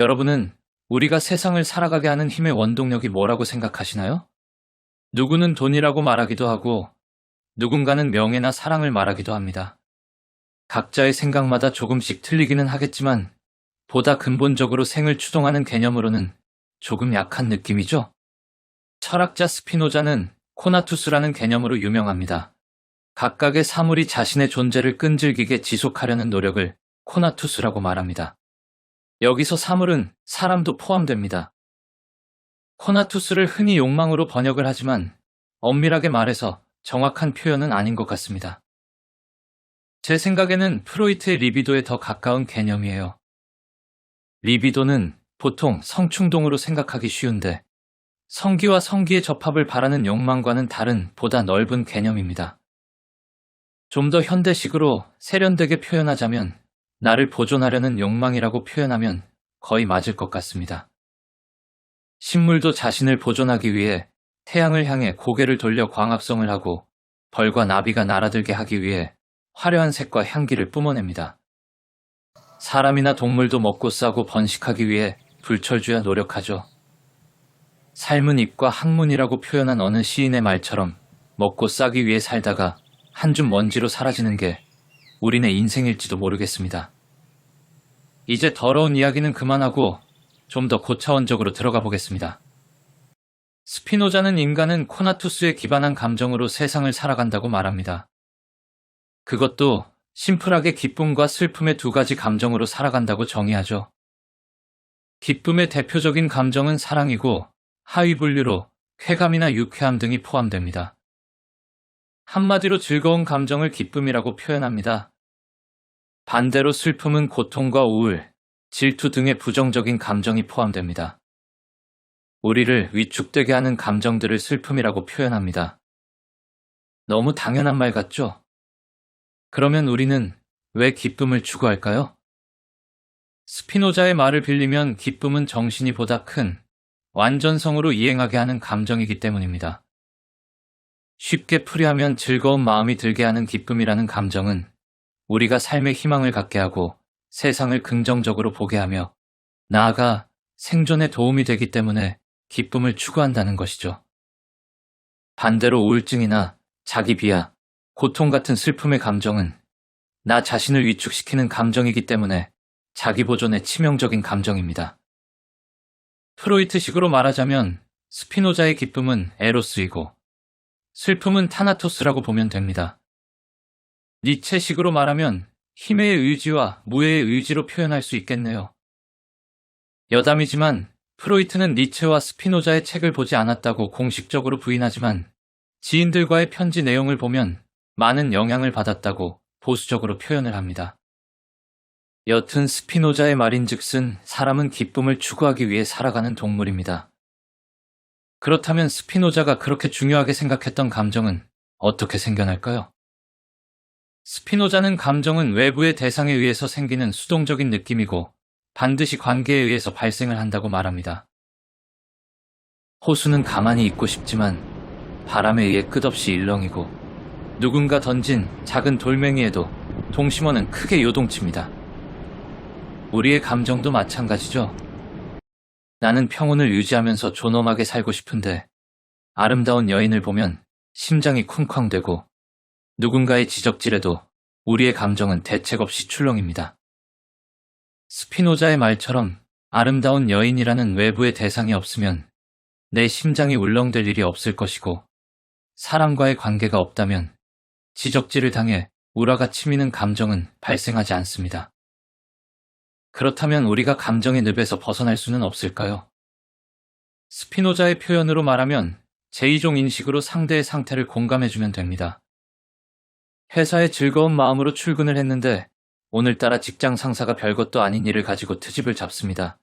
여러분은 우리가 세상을 살아가게 하는 힘의 원동력이 뭐라고 생각하시나요? 누구는 돈이라고 말하기도 하고 누군가는 명예나 사랑을 말하기도 합니다. 각자의 생각마다 조금씩 틀리기는 하겠지만 보다 근본적으로 생을 추동하는 개념으로는 조금 약한 느낌이죠? 철학자 스피노자는 코나투스라는 개념으로 유명합니다. 각각의 사물이 자신의 존재를 끈질기게 지속하려는 노력을 코나투스라고 말합니다. 여기서 사물은 사람도 포함됩니다. 코나투스를 흔히 욕망으로 번역을 하지만 엄밀하게 말해서 정확한 표현은 아닌 것 같습니다. 제 생각에는 프로이트의 리비도에 더 가까운 개념이에요. 리비도는 보통 성충동으로 생각하기 쉬운데 성기와 성기의 접합을 바라는 욕망과는 다른 보다 넓은 개념입니다. 좀 더 현대식으로 세련되게 표현하자면 나를 보존하려는 욕망이라고 표현하면 거의 맞을 것 같습니다. 식물도 자신을 보존하기 위해 태양을 향해 고개를 돌려 광합성을 하고 벌과 나비가 날아들게 하기 위해 화려한 색과 향기를 뿜어냅니다. 사람이나 동물도 먹고 싸고 번식하기 위해 불철주야 노력하죠. 삶은 잎과 학문이라고 표현한 어느 시인의 말처럼 먹고 싸기 위해 살다가 한 줌 먼지로 사라지는 게 우리네 인생일지도 모르겠습니다. 이제 더러운 이야기는 그만하고 좀 더 고차원적으로 들어가 보겠습니다. 스피노자는 인간은 코나투스에 기반한 감정으로 세상을 살아간다고 말합니다. 그것도 심플하게 기쁨과 슬픔의 두 가지 감정으로 살아간다고 정의하죠. 기쁨의 대표적인 감정은 사랑이고 하위 분류로 쾌감이나 유쾌함 등이 포함됩니다. 한마디로 즐거운 감정을 기쁨이라고 표현합니다. 반대로 슬픔은 고통과 우울, 질투 등의 부정적인 감정이 포함됩니다. 우리를 위축되게 하는 감정들을 슬픔이라고 표현합니다. 너무 당연한 말 같죠? 그러면 우리는 왜 기쁨을 추구할까요? 스피노자의 말을 빌리면 기쁨은 정신이 보다 큰 완전성으로 이행하게 하는 감정이기 때문입니다. 쉽게 풀이하면 즐거운 마음이 들게 하는 기쁨이라는 감정은 우리가 삶에 희망을 갖게 하고 세상을 긍정적으로 보게 하며 나아가 생존에 도움이 되기 때문에 기쁨을 추구한다는 것이죠. 반대로 우울증이나 자기 비하, 고통 같은 슬픔의 감정은 나 자신을 위축시키는 감정이기 때문에 자기 보존에 치명적인 감정입니다. 프로이트식으로 말하자면 스피노자의 기쁨은 에로스이고 슬픔은 타나토스라고 보면 됩니다. 니체식으로 말하면 힘의 의지와 무의 의지로 표현할 수 있겠네요. 여담이지만 프로이트는 니체와 스피노자의 책을 보지 않았다고 공식적으로 부인하지만 지인들과의 편지 내용을 보면 많은 영향을 받았다고 보수적으로 표현을 합니다. 여튼 스피노자의 말인즉슨 사람은 기쁨을 추구하기 위해 살아가는 동물입니다. 그렇다면 스피노자가 그렇게 중요하게 생각했던 감정은 어떻게 생겨날까요? 스피노자는 감정은 외부의 대상에 의해서 생기는 수동적인 느낌이고 반드시 관계에 의해서 발생을 한다고 말합니다. 호수는 가만히 있고 싶지만 바람에 의해 끝없이 일렁이고 누군가 던진 작은 돌멩이에도 동심원은 크게 요동칩니다. 우리의 감정도 마찬가지죠. 나는 평온을 유지하면서 존엄하게 살고 싶은데 아름다운 여인을 보면 심장이 쿵쾅대고 누군가의 지적질에도 우리의 감정은 대책 없이 출렁입니다. 스피노자의 말처럼 아름다운 여인이라는 외부의 대상이 없으면 내 심장이 울렁댈 일이 없을 것이고 사람과의 관계가 없다면 지적질을 당해 우라가 치미는 감정은 발생하지 않습니다. 그렇다면 우리가 감정의 늪에서 벗어날 수는 없을까요? 스피노자의 표현으로 말하면 제2종 인식으로 상대의 상태를 공감해주면 됩니다. 회사에 즐거운 마음으로 출근을 했는데 오늘따라 직장 상사가 별것도 아닌 일을 가지고 트집을 잡습니다.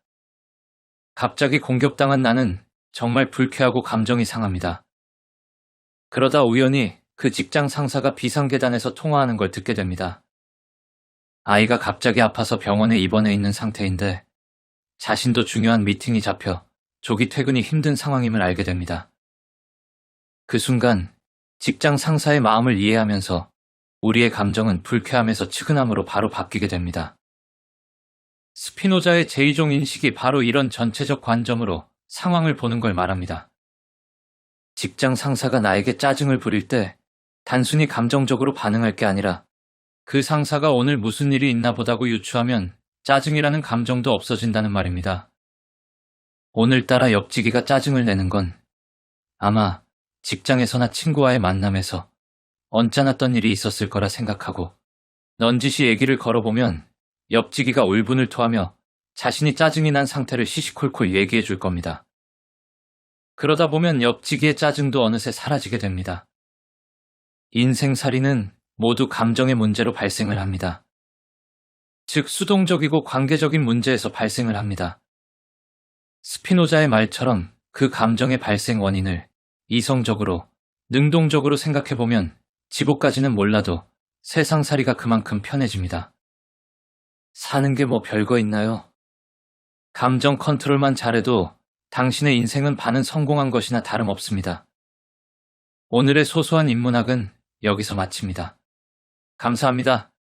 갑자기 공격당한 나는 정말 불쾌하고 감정이 상합니다. 그러다 우연히 그 직장 상사가 비상계단에서 통화하는 걸 듣게 됩니다. 아이가 갑자기 아파서 병원에 입원해 있는 상태인데 자신도 중요한 미팅이 잡혀 조기 퇴근이 힘든 상황임을 알게 됩니다. 그 순간 직장 상사의 마음을 이해하면서 우리의 감정은 불쾌함에서 측은함으로 바로 바뀌게 됩니다. 스피노자의 제2종 인식이 바로 이런 전체적 관점으로 상황을 보는 걸 말합니다. 직장 상사가 나에게 짜증을 부릴 때 단순히 감정적으로 반응할 게 아니라 그 상사가 오늘 무슨 일이 있나 보다고 유추하면 짜증이라는 감정도 없어진다는 말입니다. 오늘따라 옆지기가 짜증을 내는 건 아마 직장에서나 친구와의 만남에서 언짢았던 일이 있었을 거라 생각하고 넌지시 얘기를 걸어보면 옆지기가 울분을 토하며 자신이 짜증이 난 상태를 시시콜콜 얘기해 줄 겁니다. 그러다 보면 옆지기의 짜증도 어느새 사라지게 됩니다. 인생살이는 모두 감정의 문제로 발생을 합니다. 즉, 수동적이고 관계적인 문제에서 발생을 합니다. 스피노자의 말처럼 그 감정의 발생 원인을 이성적으로, 능동적으로 생각해보면 지복까지는 몰라도 세상살이가 그만큼 편해집니다. 사는 게 뭐 별거 있나요? 감정 컨트롤만 잘해도 당신의 인생은 반은 성공한 것이나 다름없습니다. 오늘의 소소한 인문학은 여기서 마칩니다. 감사합니다.